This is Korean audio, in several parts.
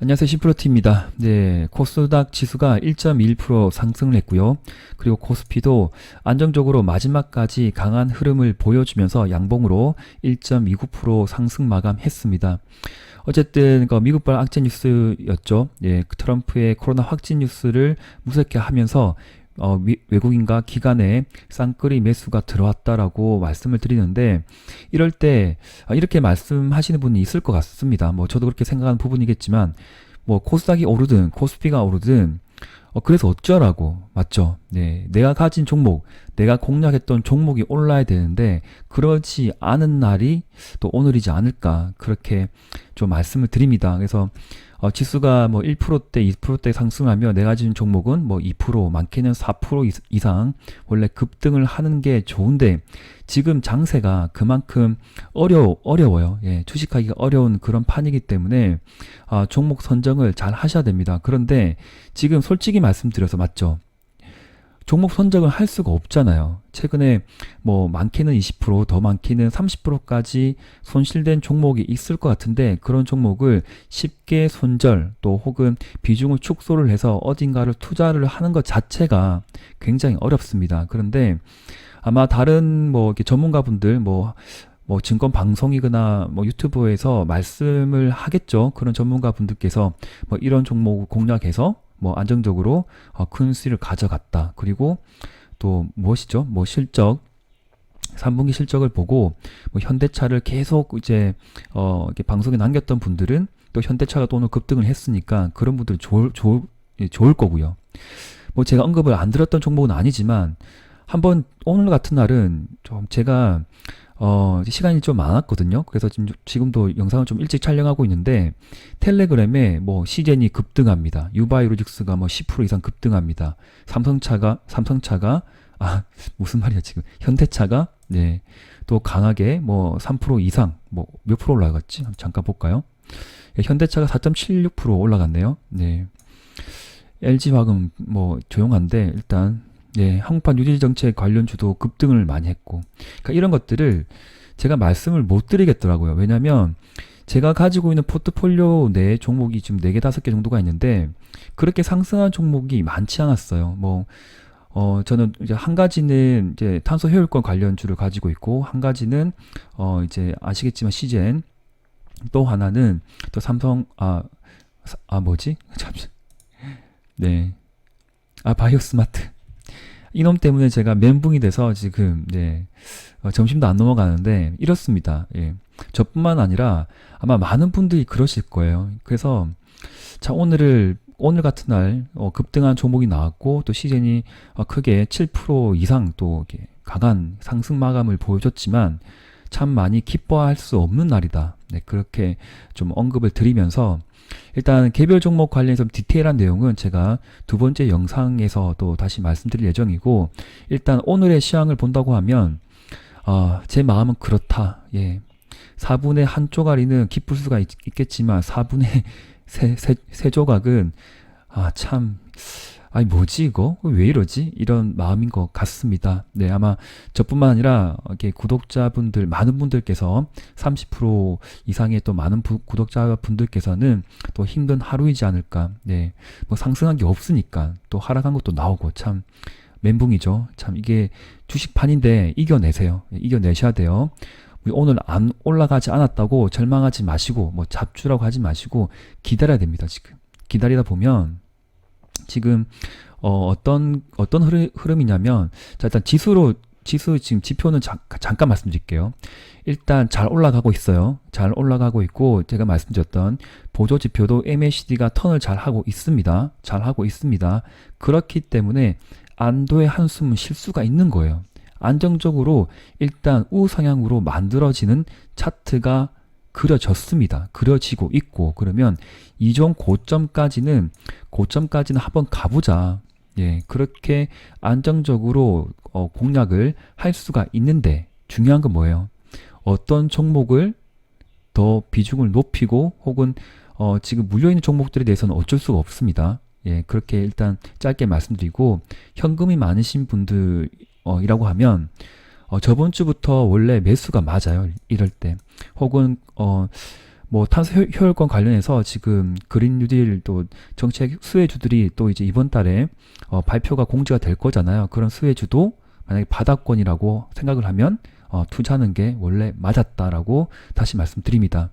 안녕하세요. 시프로티입니다. 네, 코스닥 지수가 1.1% 상승을 했고요. 그리고 코스피도 안정적으로 마지막까지 강한 흐름을 보여주면서 양봉으로 1.29% 상승 마감했습니다. 어쨌든 그 미국발 악재 뉴스였죠. 예, 그 트럼프의 코로나 확진 뉴스를 무색해 하면서 어, 미- 외국인과 기관에 쌍끌이 매수가 들어왔다라고 말씀을 드리는데 이럴 때 아, 이렇게 말씀하시는 분이 있을 것 같습니다. 뭐 저도 그렇게 생각하는 부분이겠지만 뭐 코스닥이 오르든 코스피가 오르든 어, 그래서 어쩌라고 맞죠? 네, 내가 가진 종목, 내가 공략했던 종목이 올라야 되는데 그러지 않은 날이 또 오늘이지 않을까 그렇게 좀 말씀을 드립니다. 그래서 어, 지수가 뭐 1%대, 2%대 상승하며 내가 가진 종목은 뭐 2%, 많게는 4% 이- 이상 원래 급등을 하는 게 좋은데 지금 장세가 그만큼 어려 어려워요. 예, 주식하기가 어려운 그런 판이기 때문에 아, 종목 선정을 잘 하셔야 됩니다. 그런데 지금 솔직히 말씀드려서 맞죠? 종목 선정을 할 수가 없잖아요. 최근에 뭐 많게는 20%더 많게는 30%까지 손실된 종목이 있을 것 같은데 그런 종목을 쉽게 손절 또 혹은 비중을 축소를 해서 어딘가를 투자를 하는 것 자체가 굉장히 어렵습니다. 그런데 아마 다른 뭐 전문가분들 뭐뭐 증권 방송이거나 뭐 유튜브에서 말씀을 하겠죠. 그런 전문가 분들께서 뭐 이런 종목을 공략해서 뭐 안정적으로 어, 큰 수익을 가져갔다. 그리고 또 무엇이죠? 뭐 실적 3분기 실적을 보고 뭐 현대차를 계속 이제 어 이렇게 방송에 남겼던 분들은 또 현대차가 또 오늘 급등을 했으니까 그런 분들은 좋을 좋을 예, 좋을 거고요. 뭐 제가 언급을 안 드렸던 종목은 아니지만 한번 오늘 같은 날은 좀 제가 어, 시간이 좀 많았거든요. 그래서 지금, 지금도 영상을 좀 일찍 촬영하고 있는데, 텔레그램에 뭐, 시젠이 급등합니다. 유바이로직스가 뭐 10% 이상 급등합니다. 삼성차가, 삼성차가, 아, 무슨 말이야, 지금. 현대차가, 네, 또 강하게 뭐, 3% 이상, 뭐, 몇 프로 올라갔지? 잠깐 볼까요? 예, 현대차가 4.76% 올라갔네요. 네. LG화금 뭐, 조용한데, 일단, 예, 항판 유지 정책 관련 주도 급등을 많이 했고, 그러니까 이런 것들을 제가 말씀을 못 드리겠더라고요. 왜냐면 제가 가지고 있는 포트폴리오 내 종목이 지금 4개, 5개 정도가 있는데 그렇게 상승한 종목이 많지 않았어요. 뭐, 어, 저는 이제 한 가지는 이제 탄소 효율권 관련 주를 가지고 있고 한 가지는 어, 이제 아시겠지만 시젠 또 하나는 또 삼성 아, 사- 아 뭐지? 잠시. 네. 아, 바이오스마트. 이놈 때문에 제가 멘붕이 돼서 지금 네 어, 점심도 안 넘어가는데 이렇습니다. 예. 저뿐만 아니라 아마 많은 분들이 그러실 거예요. 그래서 자 오늘을 오늘 같은 날 어, 급등한 종목이 나왔고 또 시즌이 어, 크게 7% 이상 또 이렇게 강한 상승 마감을 보여줬지만 참 많이 기뻐할 수 없는 날이다. 네, 그렇게 좀 언급을 드리면서 일단 개별 종목 관련해서 디테일한 내용은 제가 두 번째 영상에서 또 다시 말씀드릴 예정이고 일단 오늘의 시황을 본다고 하면 아, 제 마음은 그렇다. 예. 4분의 한 조각이는 기쁠 수가 있, 겠지만 4분의 세, 세, 세 조각은 아, 참 아니 뭐지 이거? 왜 이러지? 이런 마음인 것 같습니다. 네, 아마 저뿐만 아니라 이렇게 구독자분들 많은 분들께서 30% 이상의 또 많은 부, 구독자분들께서는 또 힘든 하루이지 않을까. 네. 뭐 상승한 게 없으니까 또 하락한 것도 나오고 참 멘붕이죠. 참 이게 주식판인데 이겨내세요. 예, 이겨내셔야 돼요. 오늘 안 올라가지 않았다고 절망하지 마시고 뭐 잡주라고 하지 마시고 기다려야 됩니다. 지금 기다리다 보면 지금 어, 어떤 어떤 흐름, 흐름 이냐면 자 일단 지수로 지수 지금 지표는 잠, 잠깐 말씀드릴게요. 일단 잘 올라가고 있어요. 잘 올라가고 있고 제가 말씀드렸던 보조 지표도 MACD가 턴을 잘 하고 있습니다. 잘 하고 있습니다. 그렇기 때문에 안도의 한숨은 쉴 수가 있는 거예요. 안정적으로 일단 우상향으로 만들어지는 차트가 그려졌습니다. 그려지고 있고 그러면 이종 고점까지는 고점까지는 한번 가보자. 예, 그렇게 안정적으로 어, 공략을 할 수가 있는데 중요한 건 뭐예요? 어떤 종목을 더 비중을 높이고 혹은 어, 지금 물려 있는 종목들에 대해서는 어쩔 수가 없습니다. 예, 그렇게 일단 짧게 말씀드리고 현금이 많으신 분들 어, 이라고 하면 어, 저번 주부터 원래 매수가 맞아요. 이럴 때. 혹은 어, 뭐 탄소 효- 효율권 관련해서 지금 그린 뉴딜 또 정책 수혜주들이 또 이제 이번 달에 어, 발표가 공지가 될 거잖아요. 그런 수혜주도 만약에 바닥권이라고 생각을 하면 어, 투자하는 게 원래 맞았다라고 다시 말씀드립니다.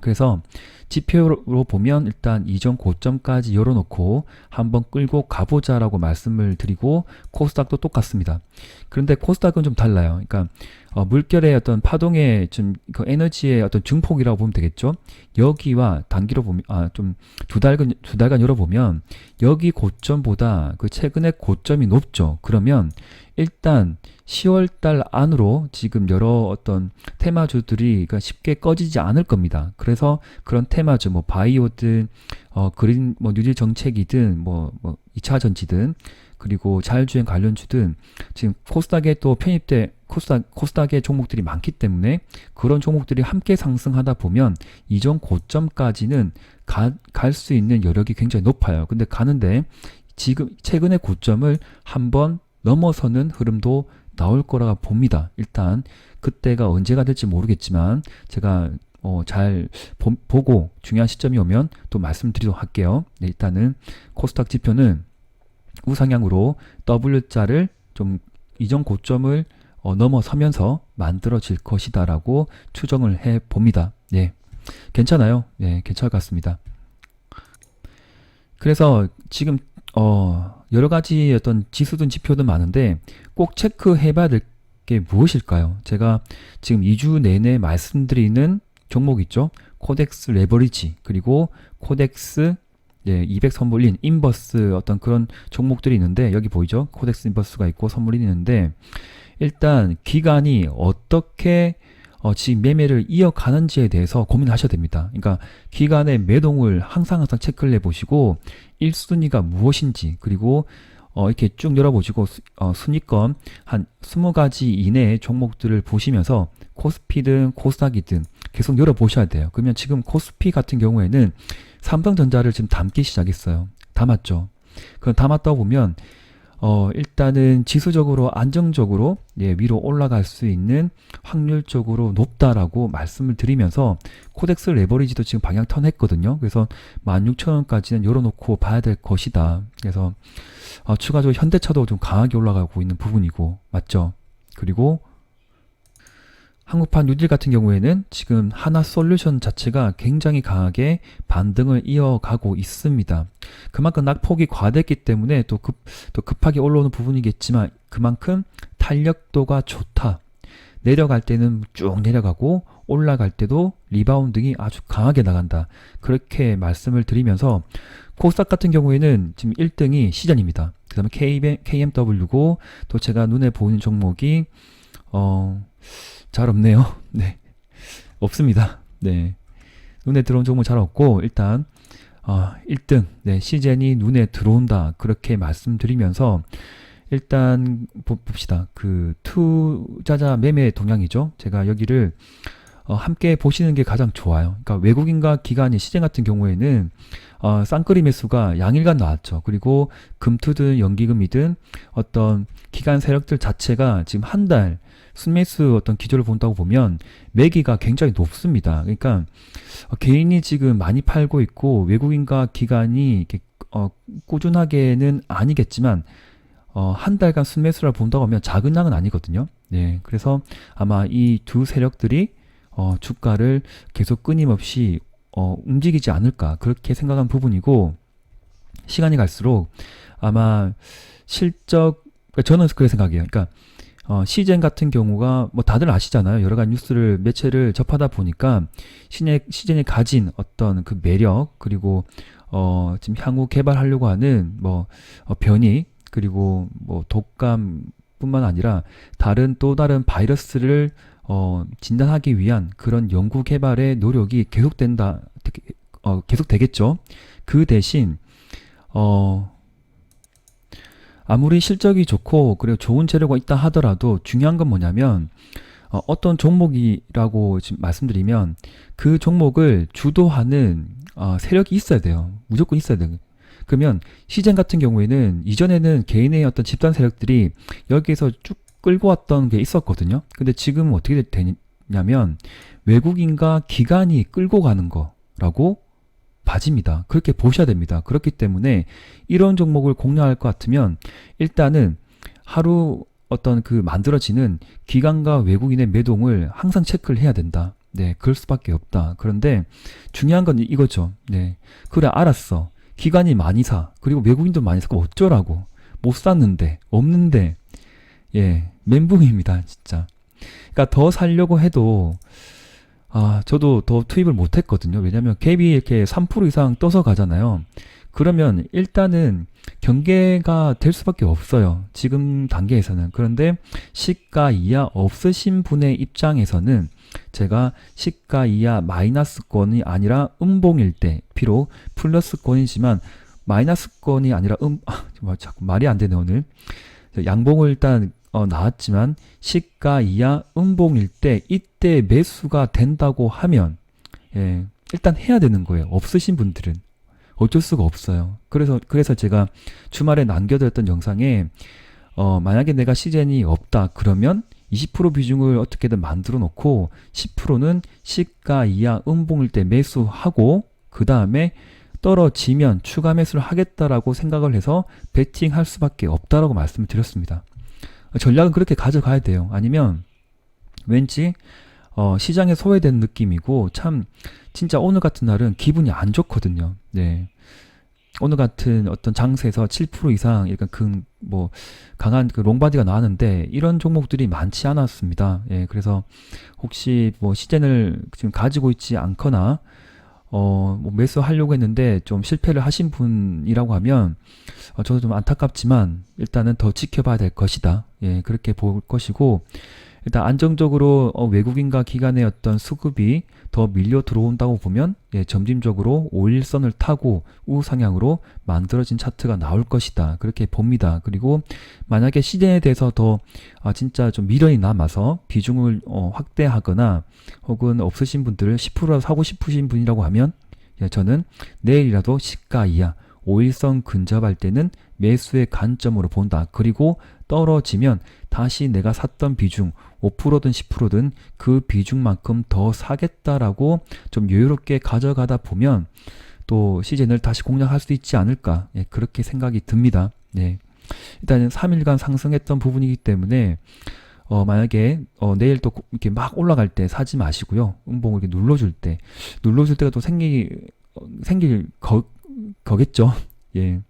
그래서 지표로 보면 일단 이전 고점까지 열어놓고 한번 끌고 가보자라고 말씀을 드리고 코스닥도 똑같습니다. 그런데 코스닥은 좀 달라요. 그러니까 어, 물결의 어떤 파동의 좀 그 에너지의 어떤 증폭이라고 보면 되겠죠. 여기와 단기로 보면 아좀 두 달간 두 달간 열어보면 여기 고점보다 그 최근의 고점이 높죠. 그러면 일단 10월 달 안으로 지금 여러 어떤 테마주들이 쉽게 꺼지지 않을 겁니다. 그래서 그런 테마주 뭐 바이오든 어 그린 뭐 뉴딜 정책이든 뭐, 뭐 2차 전지든 그리고 자율주행 관련주든 지금 코스닥에 또 편입돼 코스닥 코스닥의 종목들이 많기 때문에 그런 종목들이 함께 상승하다 보면 이전 고점까지는 갈 수 있는 여력이 굉장히 높아요. 근데 가는데 지금 최근의 고점을 한번 넘어서는 흐름도 나올 거라 봅니다. 일단 그때가 언제가 될지 모르겠지만 제가 어, 잘 보, 보고 중요한 시점이 오면 또 말씀드리도록 할게요. 네, 일단은 코스닥 지표는 우상향으로 W자를 좀 이전 고점을 어, 넘어서면서 만들어질 것이다라고 추정을 해 봅니다. 네. 괜찮아요. 네, 괜찮을 것 같습니다. 그래서 지금 어, 여러 가지 어떤 지수든 지표든 많은데 꼭 체크해 봐야 될 게 무엇일까요? 제가 지금 2주 내내 말씀드리는 종목 있죠? 코덱스 레버리지 그리고 코덱스 예, 200 선물인 인버스 어떤 그런 종목들이 있는데 여기 보이죠? 코덱스 인버스가 있고 선물이 있는데 일단 기간이 어떻게 어, 지금 매매를 이어가는지에 대해서 고민하셔야 됩니다. 그러니까 기간의 매동을 항상 항상 체크를 해보시고 1순위가 무엇인지 그리고 어, 이렇게 쭉 열어보시고 수, 어, 순위권 한 20가지 이내의 종목들을 보시면서 코스피든 코스닥이든 계속 열어보셔야 돼요. 그러면 지금 코스피 같은 경우에는 삼성전자를 지금 담기 시작했어요. 담았죠. 그럼 담았다 보면 어, 일단은 지수적으로 안정적으로 예, 위로 올라갈 수 있는 확률적으로 높다라고 말씀을 드리면서 코덱스 레버리지도 지금 방향 턴했거든요. 그래서 16,000원까지는 열어놓고 봐야 될 것이다. 그래서 어, 추가적으로 현대차도 좀 강하게 올라가고 있는 부분이고 맞죠? 그리고 한국판 뉴딜 같은 경우에는 지금 하나 솔루션 자체가 굉장히 강하게 반등을 이어가고 있습니다. 그만큼 낙폭이 과됐기 때문에 또, 급, 또 급하게 올라오는 부분이겠지만 그만큼 탄력도가 좋다. 내려갈 때는 쭉 내려가고 올라갈 때도 리바운딩이 아주 강하게 나간다. 그렇게 말씀을 드리면서 코스닥 같은 경우에는 지금 1등이 시전입니다. 그 다음에 KMW고 또 제가 눈에 보이는 종목이 어... 잘 없네요. 네. 없습니다. 네. 눈에 들어온 종목 잘 없고, 일단, 어, 1등, 네, 시젠이 눈에 들어온다. 그렇게 말씀드리면서, 일단, 봅시다. 그, 투자자 매매 동향이죠. 제가 여기를, 어, 함께 보시는 게 가장 좋아요. 그러니까 외국인과 기관이 시젠 같은 경우에는, 어, 쌍끌이 매수가 양일간 나왔죠. 그리고 금투든 연기금이든 어떤 기관 세력들 자체가 지금 한 달, 순매수 어떤 기조를 본다고 보면 매기가 굉장히 높습니다. 그러니까 어, 개인이 지금 많이 팔고 있고 외국인과 기관이 이렇게 어, 꾸준하게는 아니겠지만 어, 한 달간 순매수를 본다고 하면 작은 양은 아니거든요. 네, 그래서 아마 이 두 세력들이 어, 주가를 계속 끊임없이 어, 움직이지 않을까 그렇게 생각한 부분이고 시간이 갈수록 아마 실적 그러니까 저는 그렇게 생각해요. 그러니까 어, 시젠 같은 경우가 뭐 다들 아시잖아요. 여러 가지 뉴스를 매체를 접하다 보니까 시젠, 시젠이 가진 어떤 그 매력 그리고 어, 지금 향후 개발하려고 하는 뭐 어, 변이 그리고 뭐 독감뿐만 아니라 다른 또 다른 바이러스를 어, 진단하기 위한 그런 연구 개발의 노력이 계속된다 어, 계속 되겠죠. 그 대신 어, 아무리 실적이 좋고 그리고 좋은 재료가 있다 하더라도 중요한 건 뭐냐면 어, 어떤 종목이라고 지금 말씀드리면 그 종목을 주도하는 어, 세력이 있어야 돼요. 무조건 있어야 돼요. 그러면 시젠 같은 경우에는 이전에는 개인의 어떤 집단 세력들이 여기에서 쭉 끌고 왔던 게 있었거든요. 근데 지금은 어떻게 되니, 거냐면 외국인과 기관이 끌고 가는 거라고 봐집니다. 그렇게 보셔야 됩니다. 그렇기 때문에 이런 종목을 공략할 것 같으면 일단은 하루 어떤 그 만들어지는 기관과 외국인의 매동을 항상 체크를 해야 된다. 네, 그럴 수밖에 없다. 그런데 중요한 건 이거죠. 네, 그래 알았어. 기관이 많이 사. 그리고 외국인도 많이 사. 어쩌라고? 못 샀는데 없는데 예 멘붕입니다 진짜. 그러니까 더 살려고 해도 아 저도 더 투입을 못 했거든요. 왜냐하면 갭이 이렇게 3% 이상 떠서 가잖아요. 그러면 일단은 경계가 될 수밖에 없어요. 지금 단계에서는. 그런데 시가 이하 없으신 분의 입장에서는 제가 시가 이하 마이너스권이 아니라 음봉일 때 비록 플러스권이지만 마이너스권이 아니라 음 아, 자꾸 말이 안 되네 오늘 양봉을 일단 어, 나왔지만 시가 이하 음봉일 때 이때 매수가 된다고 하면 예, 일단 해야 되는 거예요. 없으신 분들은 어쩔 수가 없어요. 그래서 그래서 제가 주말에 남겨드렸던 영상에 어, 만약에 내가 시즌이 없다 그러면 20% 비중을 어떻게든 만들어 놓고 10%는 시가 이하 음봉일 때 매수하고 그 다음에 떨어지면 추가 매수를 하겠다라고 생각을 해서 베팅할 수밖에 없다라고 말씀을 드렸습니다. 전략은 그렇게 가져가야 돼요. 아니면 왠지 어, 시장에 소외된 느낌이고 참 진짜 오늘 같은 날은 기분이 안 좋거든요. 네. 오늘 같은 어떤 장세에서 7% 이상 약간 그뭐 강한 그 롱바디가 나왔는데 이런 종목들이 많지 않았습니다. 예, 그래서 혹시 뭐 시젠을 지금 가지고 있지 않거나 어, 뭐 매수하려고 했는데 좀 실패를 하신 분이라고 하면 어, 저도 좀 안타깝지만 일단은 더 지켜봐야 될 것이다. 예, 그렇게 볼 것이고 일단 안정적으로 어, 외국인과 기관의 어떤 수급이 더 밀려 들어온다고 보면 예, 점진적으로 5일선을 타고 우상향으로 만들어진 차트가 나올 것이다. 그렇게 봅니다. 그리고 만약에 시즌에 대해서 더 아, 진짜 좀 미련이 남아서 비중을 어, 확대하거나 혹은 없으신 분들을 10%라도 사고 싶으신 분이라고 하면 예, 저는 내일이라도 시가 이하 5일선 근접할 때는 매수의 관점으로 본다. 그리고 떨어지면 다시 내가 샀던 비중 5%든 10%든 그 비중만큼 더 사겠다라고 좀 여유롭게 가져가다 보면 또 시즌을 다시 공략할 수 있지 않을까 예, 그렇게 생각이 듭니다. 네. 일단은 3일간 상승했던 부분이기 때문에 어, 만약에 어, 내일 또 이렇게 막 올라갈 때 사지 마시고요. 음봉을 이렇게 눌러줄 때 눌러줄 때가 또 생기 어, 생길 거, 거겠죠. 예.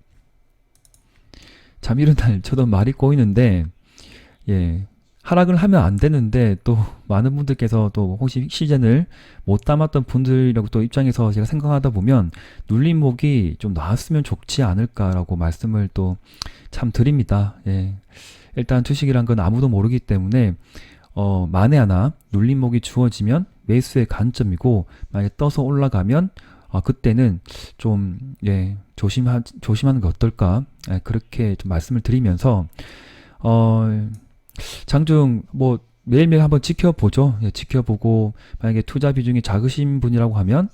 참 이런 날 저도 말이 꼬이는데 예. 하락을 하면 안 되는데 또 많은 분들께서 또 혹시 시즌을 못 담았던 분들이라고 또 입장에서 제가 생각하다 보면 눌림목이 좀 나왔으면 좋지 않을까라고 말씀을 또 참 드립니다. 예. 일단 주식이란 건 아무도 모르기 때문에 어, 만에 하나 눌림목이 주어지면 매수의 관점이고 만약에 떠서 올라가면 아, 그때는 좀, 예, 조심하, 조심하는 게 어떨까. 예, 그렇게 좀 말씀을 드리면서, 어, 장중, 뭐, 매일매일 한번 지켜보죠. 예, 지켜보고, 만약에 투자 비중이 작으신 분이라고 하면,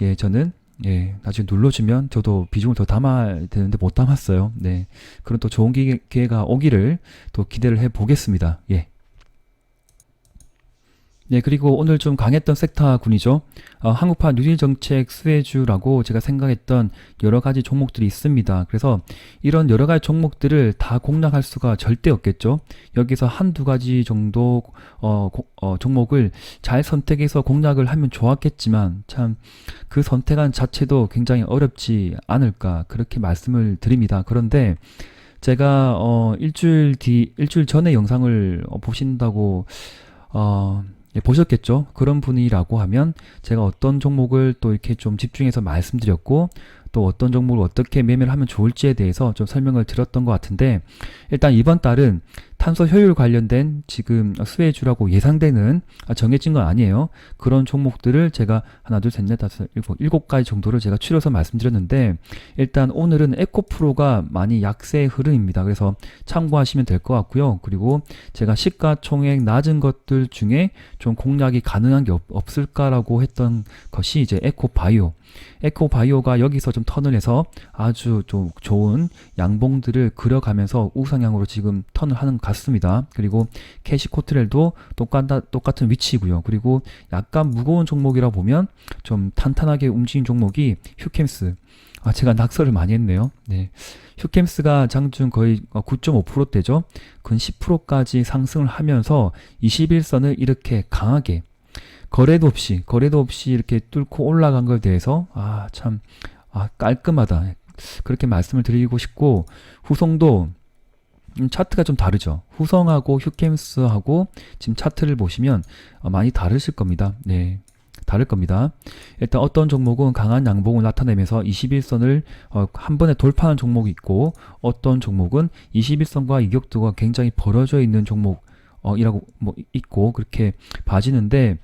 예, 저는, 예, 나중에 눌러주면 저도 비중을 더 담아야 되는데 못 담았어요. 네. 그런 또 좋은 기회, 기회가 오기를 또 기대를 해 보겠습니다. 예. 네, 그리고 오늘 좀 강했던 섹터군이죠. 어, 한국파 뉴딜 정책 수혜주라고 제가 생각했던 여러 가지 종목들이 있습니다. 그래서 이런 여러 가지 종목들을 다 공략할 수가 절대 없겠죠. 여기서 한두 가지 정도 어, 고, 어, 종목을 잘 선택해서 공략을 하면 좋았겠지만 참 그 선택한 자체도 굉장히 어렵지 않을까 그렇게 말씀을 드립니다. 그런데 제가 어, 일주일 뒤 일주일 전에 영상을 어, 보신다고 어, 예, 보셨겠죠? 그런 분이라고 하면 제가 어떤 종목을 또 이렇게 좀 집중해서 말씀드렸고 또 어떤 종목을 어떻게 매매를 하면 좋을지에 대해서 좀 설명을 드렸던 것 같은데 일단 이번 달은 탄소 효율 관련된 지금 수혜주라고 예상되는 아, 정해진 건 아니에요. 그런 종목들을 제가 하나, 둘, 셋, 넷, 다섯, 일곱, 일곱 가지 정도를 제가 추려서 말씀드렸는데 일단 오늘은 에코프로가 많이 약세의 흐름입니다. 그래서 참고하시면 될 것 같고요. 그리고 제가 시가총액 낮은 것들 중에 좀 공략이 가능한 게 없, 없을까라고 했던 것이 이제 에코바이오. 에코바이오가 여기서 좀 턴을 해서 아주 좀 좋은 양봉들을 그려가면서 우상향으로 지금 턴을 하는 같습니다. 그리고 캐시 코트렐도 똑같다, 똑같은 위치고요. 그리고 약간 무거운 종목이라 보면 좀 탄탄하게 움직인 종목이 휴캠스. 아, 제가 낙서를 많이 했네요. 네. 휴캠스가 장중 거의 9.5%대죠. 근 10%까지 상승을 하면서 21선을 이렇게 강하게 거래도 없이 거래도 없이 이렇게 뚫고 올라간 것에 대해서 아 참 아, 깔끔하다 그렇게 말씀을 드리고 싶고 후성도 음, 차트가 좀 다르죠. 후성하고 휴캠스하고 지금 차트를 보시면 어, 많이 다르실 겁니다. 네. 다를 겁니다. 일단 어떤 종목은 강한 양봉을 나타내면서 21선을 어, 한 번에 돌파하는 종목이 있고 어떤 종목은 21선과 이격도가 굉장히 벌어져 있는 종목 어, 이라고 뭐 있고 그렇게 봐지는데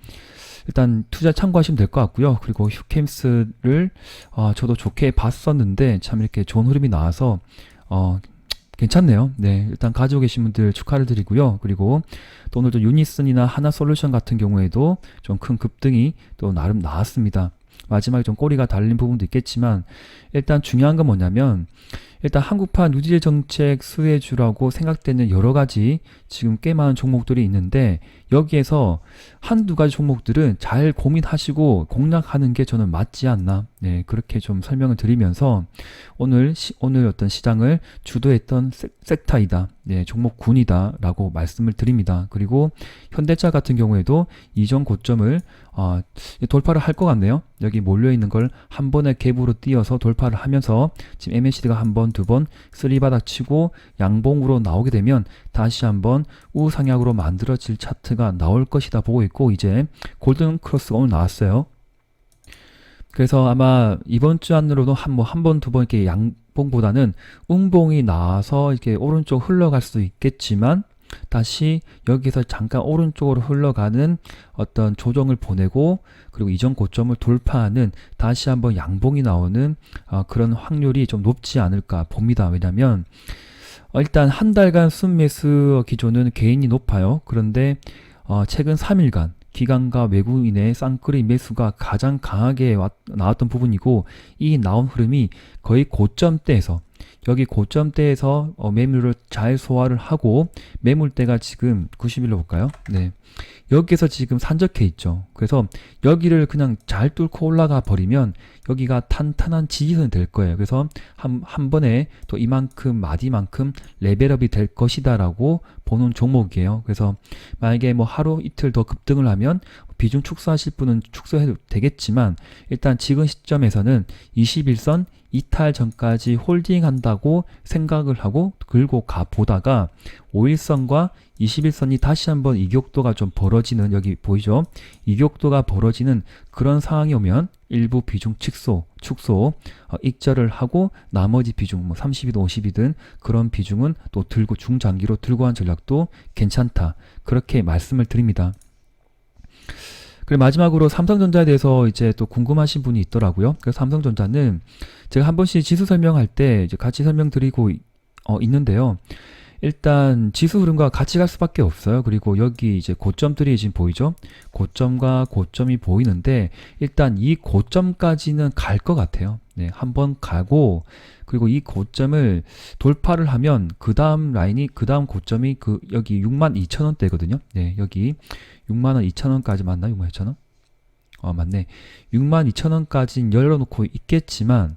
일단 투자 참고하시면 될 것 같고요. 그리고 휴캠스를 어, 저도 좋게 봤었는데 참 이렇게 좋은 흐름이 나와서 어, 괜찮네요. 네, 일단 가지고 계신 분들 축하를 드리고요. 그리고 또 오늘도 유니슨이나 하나솔루션 같은 경우에도 좀 큰 급등이 또 나름 나왔습니다. 마지막에 좀 꼬리가 달린 부분도 있겠지만 일단 중요한 건 뭐냐면 일단 한국판 뉴딜 정책 수혜주라고 생각되는 여러 가지 지금 꽤 많은 종목들이 있는데 여기에서 한두 가지 종목들은 잘 고민하시고 공략하는 게 저는 맞지 않나? 네 그렇게 좀 설명을 드리면서 오늘 시, 오늘 어떤 시장을 주도했던 섹, 섹타이다. 네 종목군이다라고 말씀을 드립니다. 그리고 현대차 같은 경우에도 이전 고점을 어, 돌파를 할 것 같네요. 여기 몰려 있는 걸 한 번에 갭으로 띄어서 돌파를 하면서 지금 MACD가 한 번, 두 번 쓰리바닥 치고 양봉으로 나오게 되면 다시 한번 우상향으로 만들어질 차트가 나올 것이다 보고 있고 이제 골든 크로스가 오늘 나왔어요. 그래서 아마 이번 주 안으로도 한 뭐 한 번 두번 이렇게 양봉보다는 음봉이 나와서 이렇게 오른쪽 흘러갈 수도 있겠지만 다시 여기서 잠깐 오른쪽으로 흘러가는 어떤 조정을 보내고 그리고 이전 고점을 돌파하는 다시 한번 양봉이 나오는 어, 그런 확률이 좀 높지 않을까 봅니다. 왜냐하면 어, 일단 한 달간 순매수 기조는 개인이 높아요. 그런데 어, 최근 3일간 기관과 외국인의 쌍끌이 매수가 가장 강하게 왔, 나왔던 부분이고 이 나온 흐름이 거의 고점대에서 여기 고점대에서 어, 매물을 잘 소화를 하고 매물대가 지금 90일로 볼까요? 네. 여기에서 지금 산적해 있죠. 그래서 여기를 그냥 잘 뚫고 올라가 버리면 여기가 탄탄한 지지선이 될 거예요. 그래서 한, 한 번에 또 이만큼 마디만큼 레벨업이 될 것이다라고 보는 종목이에요. 그래서 만약에 뭐 하루 이틀 더 급등을 하면 비중 축소하실 분은 축소해도 되겠지만 일단 지금 시점에서는 21선 이탈 전까지 홀딩 한다고 생각을 하고 긁고 가 보다가 5일선과 21선이 다시 한번 이격도가 좀 벌어지는 여기 보이죠? 이격도가 벌어지는 그런 상황이 오면 일부 비중 축소, 축소, 어, 익절을 하고 나머지 비중 뭐 30이든 50이든 그런 비중은 또 들고 중장기로 들고 한 전략도 괜찮다. 그렇게 말씀을 드립니다. 그리고 마지막으로 삼성전자에 대해서 이제 또 궁금하신 분이 있더라고요. 그래서 삼성전자는 제가 한 번씩 지수 설명할 때 이제 같이 설명드리고 어, 있는데요. 일단 지수 흐름과 같이 갈 수밖에 없어요. 그리고 여기 이제 고점들이 지금 보이죠? 고점과 고점이 보이는데 일단 이 고점까지는 갈 것 같아요. 네, 한번 가고 그리고 이 고점을 돌파를 하면 그 다음 라인이 그 다음 고점이 그 여기 6만 2천 원대거든요. 네, 여기 6만 원 2천 원까지 맞나? 6만 2천 원? 어, 맞네. 6만 2천 원까지는 열어놓고 있겠지만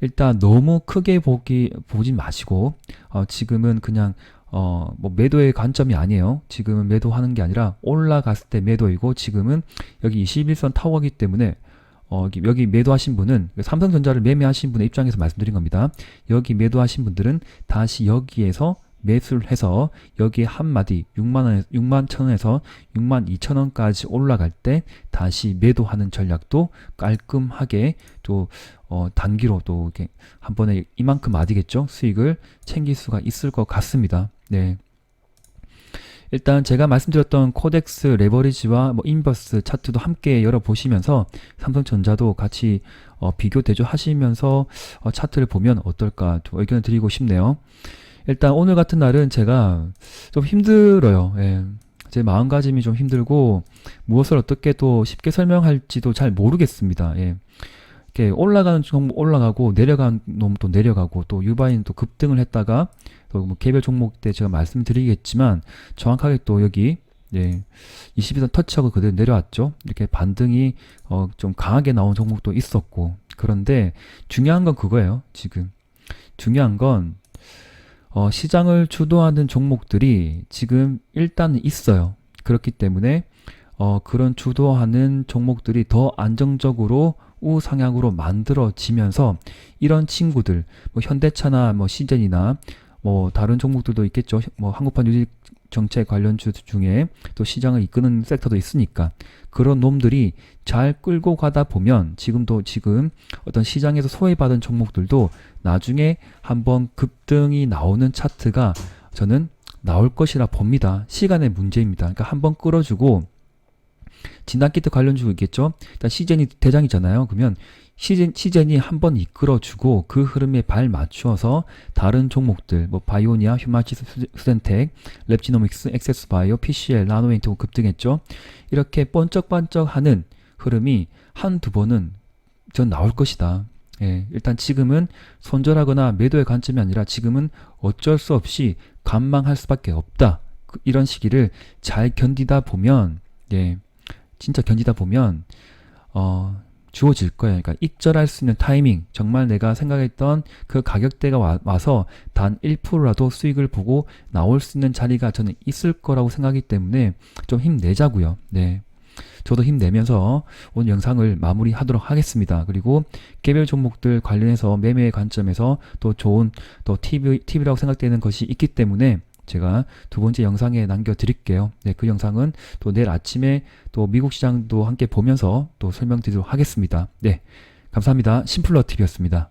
일단 너무 크게 보기 보지 마시고 어, 지금은 그냥 어, 뭐 매도의 관점이 아니에요. 지금은 매도하는 게 아니라 올라갔을 때 매도이고 지금은 여기 21선 타워기 때문에 어, 여기, 매도하신 분은 삼성전자를 매매하신 분의 입장에서 말씀드린 겁니다. 여기 매도하신 분들은 다시 여기에서 매수를 해서 여기에 한 마디 6만 원 6만 천 원에서 6만 2천 원까지 올라갈 때 다시 매도하는 전략도 깔끔하게 또 어, 단기로 또 이렇게 한 번에 이만큼 마디겠죠 수익을 챙길 수가 있을 것 같습니다. 네. 일단 제가 말씀드렸던 코덱스 레버리지와 뭐 인버스 차트도 함께 열어보시면서 삼성전자도 같이 어, 비교 대조하시면서 어, 차트를 보면 어떨까 좀 의견을 드리고 싶네요. 일단 오늘 같은 날은 제가 좀 힘들어요. 예. 제 마음가짐이 좀 힘들고 무엇을 어떻게 또 쉽게 설명할지도 잘 모르겠습니다. 예. 이렇게 올라가는 종목 올라가고 내려가는 놈또 내려가고 또 유바인 또 급등을 했다가 또 뭐 개별 종목 때 제가 말씀드리겠지만 정확하게 또 여기 예, 22선 터치하고 그대로 내려왔죠. 이렇게 반등이 어, 좀 강하게 나온 종목도 있었고 그런데 중요한 건 그거예요. 지금 중요한 건 어, 시장을 주도하는 종목들이 지금 일단 있어요. 그렇기 때문에 어, 그런 주도하는 종목들이 더 안정적으로 우상향으로 만들어지면서 이런 친구들, 뭐 현대차나 뭐 시젠이나 뭐 다른 종목들도 있겠죠. 뭐 한국판 유직 정책 관련주 중에 또 시장을 이끄는 섹터도 있으니까 그런 놈들이 잘 끌고 가다 보면 지금도 지금 어떤 시장에서 소외받은 종목들도 나중에 한번 급등이 나오는 차트가 저는 나올 것이라 봅니다. 시간의 문제입니다. 그러니까 한번 끌어주고 진단키트 관련주 있겠죠. 일단 시젠이 대장이잖아요. 그러면 시젠, 시젠이 한번 이끌어주고 그 흐름에 발 맞추어서 다른 종목들 뭐 바이오니아, 휴마치스, 수덴텍, 랩지노믹스, 엑세스바이오, PCL, 나노웨인트 급등했죠. 이렇게 번쩍번쩍하는 흐름이 한두 번은 전 나올 것이다. 예, 일단 지금은 손절하거나 매도의 관점이 아니라 지금은 어쩔 수 없이 관망할 수밖에 없다. 그- 이런 시기를 잘 견디다 보면, 예, 진짜 견디다 보면, 어, 주어질 거예요. 그러니까 입절할 수 있는 타이밍, 정말 내가 생각했던 그 가격대가 와, 와서 단 1%라도 수익을 보고 나올 수 있는 자리가 저는 있을 거라고 생각하기 때문에 좀 힘내자고요. 네. 저도 힘내면서 오늘 영상을 마무리하도록 하겠습니다. 그리고 개별 종목들 관련해서 매매의 관점에서 또 좋은 또 팁이, 팁이라고 생각되는 것이 있기 때문에 제가 두 번째 영상에 남겨드릴게요. 네, 그 영상은 또 내일 아침에 또 미국 시장도 함께 보면서 또 설명드리도록 하겠습니다. 네, 감사합니다. 심플러 TV였습니다.